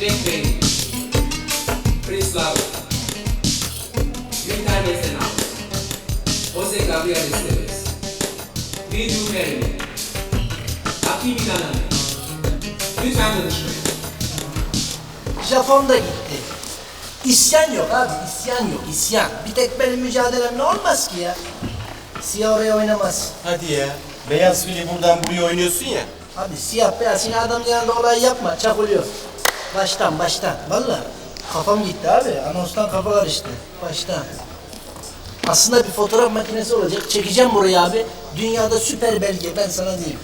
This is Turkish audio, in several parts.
Jack Benny, Chris Jose Gabriel Esteves, Bidu Merlin, Akimi Nanami. Lütfen danışmayın. Japon da gitti. İsyan yok abi, isyan yok, isyan. Bir tek benim mücadelemle olmaz ki ya. Siyah oraya oynamaz. Hadi ya. Beyaz fili buradan buraya oynuyorsun ya. Abi siyah beyaz yine adam yanında olay yapma, çakılıyor. Baştan, baştan. Vallahi kafam gitti abi. Anonstan kafa karıştı. Baştan. Aslında bir fotoğraf makinesi olacak. Çekeceğim burayı abi. Dünyada süper belge ben sana diyeyim.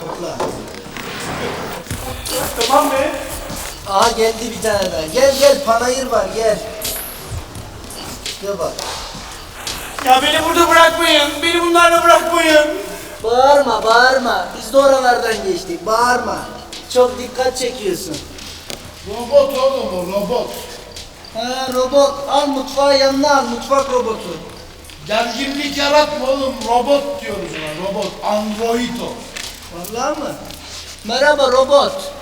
Topla. Tamam be. Aha geldi bir tane daha. Gel gel panayır var gel. Gel bak. Ya beni burada bırakmayın. Beni bunlarla bırakmayın. Bağırma bağırma. Biz de oralardan geçtik. Bağırma. Çok dikkat çekiyorsun. Robot oğlum o robot. Ha robot. Al mutfağı yanına al. Mutfak robotu. Gerginlik yaratma oğlum robot diyoruz ona robot. Android o. Vallahi mı? Merhaba robot.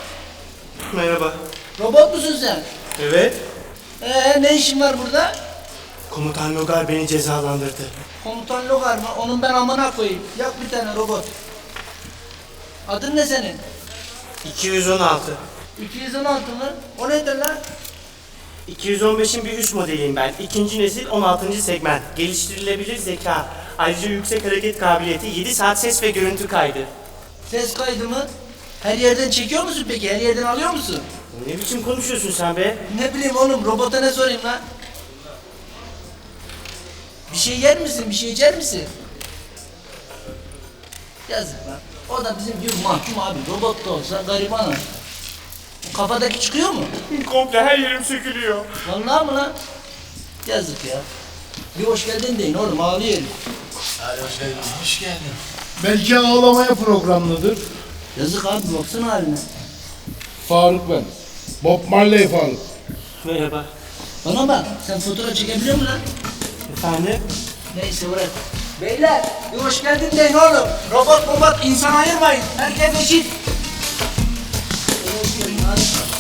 Merhaba. Robot musun sen? Evet. Ee ne işin var burada? Komutan Logar beni cezalandırdı. Komutan Logar mı? Onun ben amına koyayım. Yak bir tane robot. Adın ne senin? 216. 216 mı? O nedir lan? 215'in bir üst modeliyim ben. İkinci nesil 16. segment. Geliştirilebilir zeka. Ayrıca yüksek hareket kabiliyeti, 7 saat ses ve görüntü kaydı. Ses kaydı mı? Her yerden çekiyor musun peki? Her yerden alıyor musun? Ne biçim konuşuyorsun sen be? Ne bileyim oğlum robota ne sorayım lan? Bir şey yer misin? Bir şey içer misin? Yazık lan. O da bizim gibi mahkum abi. Robot da olsa gariban o. O Kafadaki çıkıyor mu? Komple her yerim sökülüyor. Vallahi mı lan? Yazık ya. Bir hoş geldin deyin oğlum ağlıyor. Belki ağlamaya programlıdır. Yazık abi baksana haline. Faruk ben. Bob Marley Faruk. Merhaba. Bana bak sen fotoğraf çekebiliyor musun lan? Efendim? Neyse bırak. Beyler bir hoş geldin deyin oğlum. Robot robot insan ayırmayın. Herkes eşit. Hoş.